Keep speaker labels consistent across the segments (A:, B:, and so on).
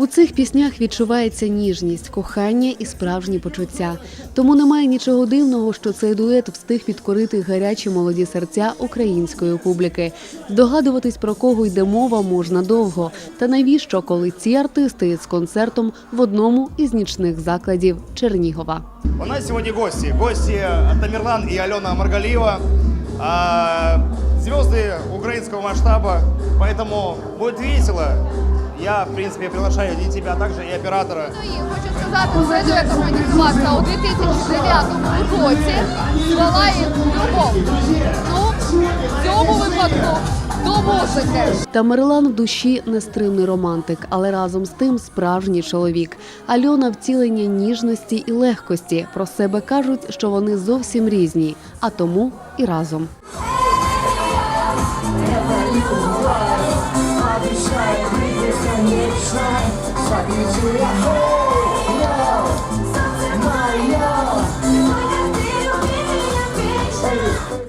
A: У цих піснях відчувається ніжність, кохання і справжні почуття. Тому немає нічого дивного, що цей дует встиг підкорити гарячі молоді серця української публіки. Здогадуватись про кого йде мова можна довго. Та навіщо, коли ці артисти з концертом в одному із нічних закладів Чернігова?
B: У нас сегодня гости. Гости Тамерлан и Алена Маргалиева. А, Звезды украинского масштаба. Поэтому будет весело. Я, в принципе, приглашаю и тебя, а также и оператора.
C: Хочу сказати, це дует організувався у 2009 році. Звела їх любов. Ну, в цьому випадку до музики.
A: Тамерлан в душі нестримний романтик, але разом з тим справжній чоловік. Альона втілення ніжності і легкості. Про себе кажуть, що вони зовсім різні, а тому і разом.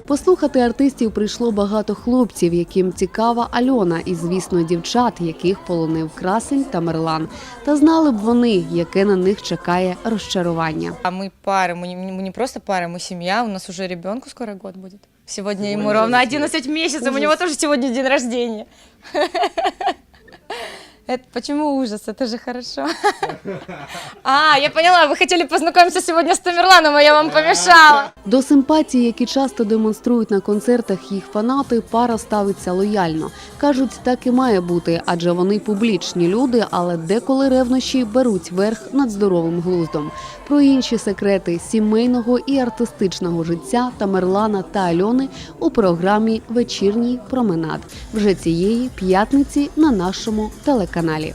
A: Послухати артистів прийшло багато хлопців, яким цікава Альона, і звісно, дівчат, яких полонив красень та Мерлан. Та знали б вони, яке на них чекає розчарування.
D: А мы пара, мы не, мы не просто пара, мы семья, у нас уже ребенку скоро год будет. Сегодня ему ровно 11 месяцев, у него тоже сегодня день рождения. Это почему ужас? Это же хорошо. А, я поняла, вы хотели познакомиться сегодня с Тамерланом, а я вам помешала.
A: До симпатії, які часто демонструють на концертах їх фанати, пара ставиться лояльно. кажуть, так і має бути, адже вони публічні люди, але деколи ревнощі беруть верх над здоровим глуздом. Про інші секрети сімейного і артистичного життя Тамерлана та Альони у програмі Вечірній променад вже цієї п'ятниці на нашому телеканалі. каналі.